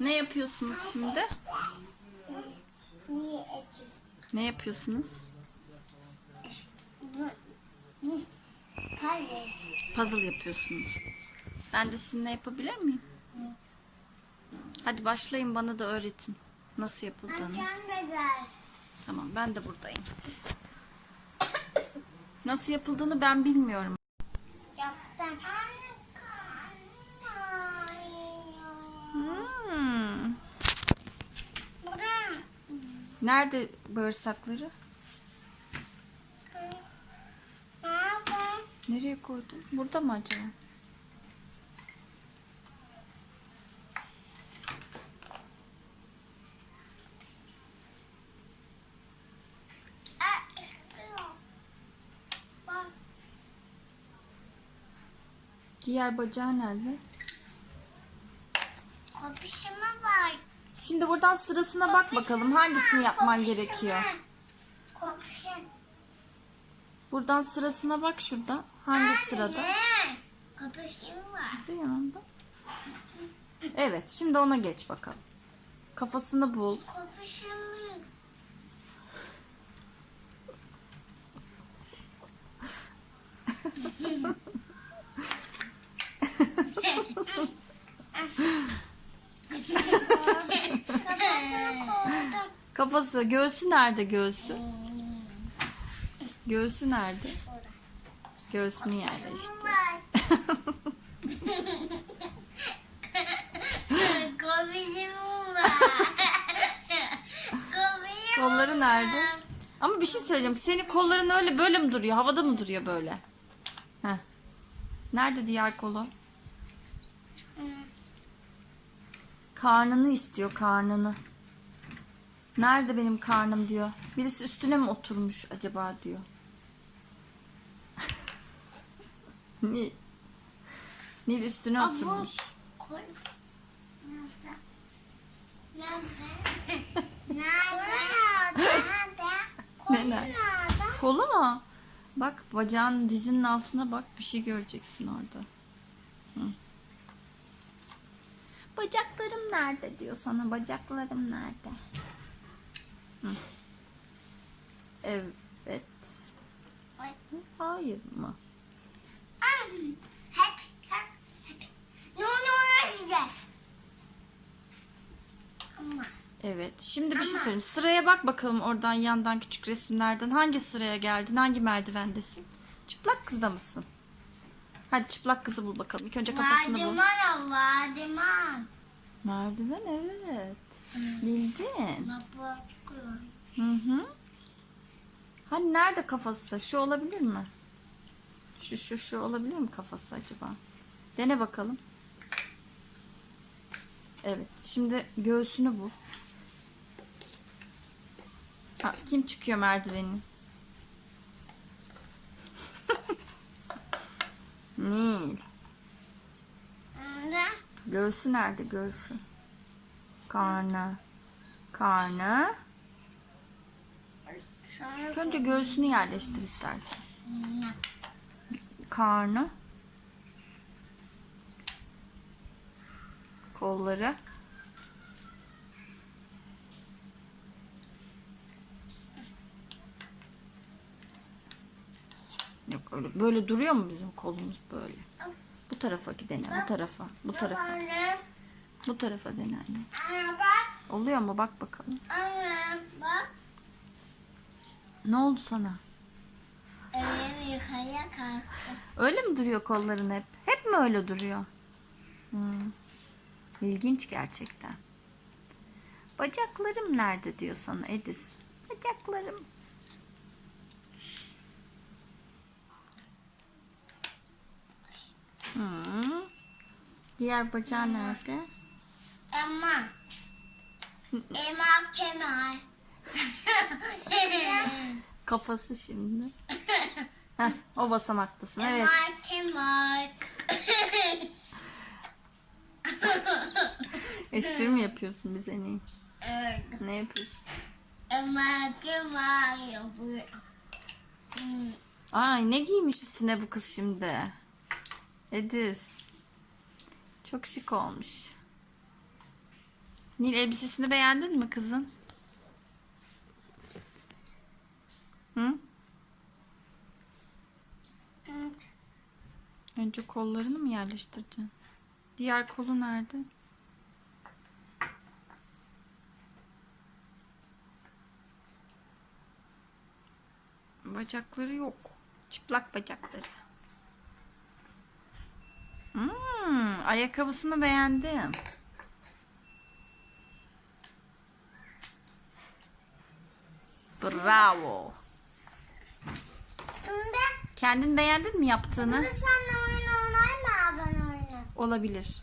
Ne yapıyorsunuz şimdi? Ne yapıyorsunuz? Puzzle. Puzzle yapıyorsunuz. Ben de sizinle yapabilir miyim? Hadi başlayın bana da öğretin. Nasıl yapıldığını. Tamam ben de buradayım. Nasıl yapıldığını ben bilmiyorum. Yaptım. Anne Hmm. Bura. Nerede bağırsakları? Nerede? Nereye koydun? Burada mı acaba? Diğer bacağı nerede? Kopuşuma var. Şimdi buradan sırasına bak bakalım hangisini yapman gerekiyor. Buradan sırasına bak şurada. Hangi sırada? Burada yanında. Evet, şimdi ona geç bakalım. Kafasını bul. Kopuşumu. Kafasını koydum. Kafası, göğsü nerede göğsü? Göğsü nerede? Göğsünü. Kopuşum Kolları nerede? Ama bir şey söyleyeceğim. Senin kolların öyle böyle mi duruyor? Havada mı duruyor böyle? Heh. Nerede diğer kolu? Karnını istiyor, karnını. Nerede benim karnım diyor. Birisi üstüne mi oturmuş acaba diyor. Nil. Nil üstüne oturmuş. Koy. Nerede? Nerede? Nerede? Nerede? nerede? Kolu mu? Bak bacağın dizinin altına bak bir şey göreceksin orada. Hı. Bacaklarım nerede diyor sana. Bacaklarım nerede? Hı. Evet. Ay. Hayır mı? Hep, hep, hep. Ne oluyor size? Ama Evet. Şimdi bir şey Ama- söyleyeyim. Sıraya bak bakalım oradan yandan küçük resimlerden. Hangi sıraya geldin? Hangi merdivendesin? Çıplak kızda mısın? Hadi çıplak kızı bul bakalım. İlk önce kafasını bul. Vadiman vadiman. Merdiven evet. Bildin. Baba çıkıyor. Hı hı. Hani nerede kafası? Şu olabilir mi? Şu şu şu olabilir mi kafası acaba? Dene bakalım. Evet. Şimdi göğsünü bul. Ha, kim çıkıyor merdivenin? Nil. Göğsü nerede göğsü? Karnı. Karnı. Önce göğsünü yerleştir istersen. Karnı. Kolları. Yok öyle böyle duruyor mu bizim kolumuz böyle? Bu tarafa gidelim. Bu tarafa. Bu tarafa. Bu tarafa dene anne. anne bak. Oluyor mu? Bak bakalım. Anne bak. Ne oldu sana? Elim yukarıya kalktı. Öyle mi duruyor kolların hep? Hep mi öyle duruyor? Hmm. İlginç gerçekten. Bacaklarım nerede diyor sana Edis. Bacaklarım. Hmm. Diğer bacağı nerede? Ama. Ema kenar. Kafası şimdi. Heh, o basamaktasın. Evet. Ema kenar. Espri mi yapıyorsun bize ne? Evet. Ne yapıyorsun? Ema kenar yapıyor. Hmm. Ay ne giymiş üstüne bu kız şimdi? Edis. Çok şık olmuş. Nil elbisesini beğendin mi kızın? Hı? Evet. Önce kollarını mı yerleştireceksin? Diğer kolu nerede? Bacakları yok. Çıplak bacakları. Hmm, ayakkabısını beğendim. Bravo. Şimdi Kendin beğendin mi yaptığını? bunu seninle oyun oynayayım mı ben oyunu? Olabilir.